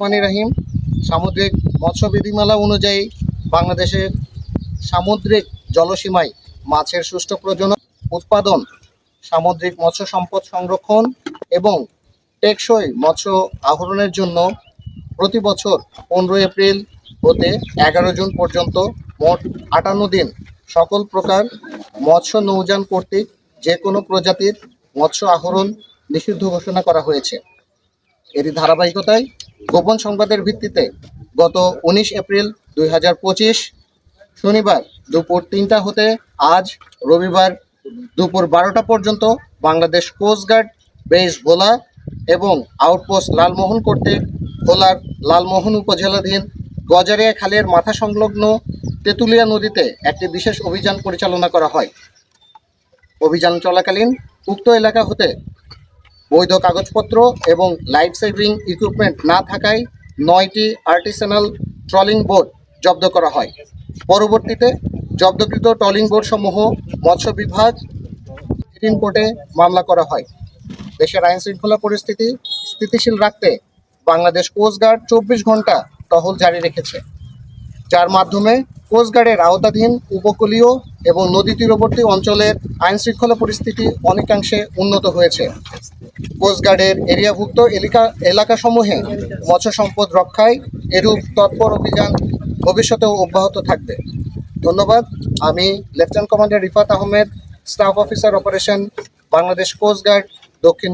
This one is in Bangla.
রহমান রাহিম, সামুদ্রিক মৎস্য বিধিমালা অনুযায়ী বাংলাদেশের সামুদ্রিক জলসীমায় মাছের সুষ্ঠু প্রজনন, উৎপাদন, সামুদ্রিক মৎস্য সম্পদ সংরক্ষণ এবং টেকসই মৎস্য আহরণের জন্য প্রতি বছর পনেরো এপ্রিল হতে এগারো জুন পর্যন্ত মোট আটান্ন দিন সকল প্রকার মৎস্য নৌযান কর্তৃক যে কোনো প্রজাতির মৎস্য আহরণ নিষিদ্ধ ঘোষণা করা হয়েছে। এরই ধারাবাহিকতায় গোপন সংবাদের ভিত্তিতে গত উনিশ এপ্রিল দুই হাজার পঁচিশ শনিবার দুপুর তিনটা হতে আজ রবিবার দুপুর বারোটা পর্যন্ত বাংলাদেশ কোস্টগার্ড বেস ভোলা এবং আউটপোস্ট লালমোহন কর্তৃক ভোলার লালমোহন উপজেলাধীন গজারিয়া খালের মাথা সংলগ্ন তেঁতুলিয়া নদীতে একটি বিশেষ অভিযান পরিচালনা করা হয়। অভিযান চলাকালীন উক্ত এলাকা হতে বৈধ কাগজপত্র এবং লাইফ সেভিং ইকুইপমেন্ট না থাকায় নয়টি আর্টিসানাল ট্রলিং বোট জব্দ করা হয়। পরবর্তীতে জব্দকৃত ট্রলিং বোটসমূহ মৎস্য বিভাগ, সুপ্রিম কোর্টে মামলা করা হয়। দেশের আইন শৃঙ্খলা পরিস্থিতি স্থিতিশীল রাখতে বাংলাদেশ কোস্টগার্ড চব্বিশ ঘণ্টা টহল জারি রেখেছে। যার মাধ্যমে কোস্টগার্ডের আওতাধীন উপকূলীয় এবং নদী তীরবর্তী অঞ্চলের আইন শৃঙ্খলা পরিস্থিতি অনেকাংশে উন্নত হয়েছে। কোস্টগার্ডের এরিয়াভুক্ত এলাকা, এলাকাসমূহে মৎস্য সম্পদ রক্ষায় এরূপ তৎপর অভিযান ভবিষ্যতেও অব্যাহত থাকবে। ধন্যবাদ। আমি lieutenant commander Rifat Ahmed staff officer operation Bangladesh coastguard দক্ষিণ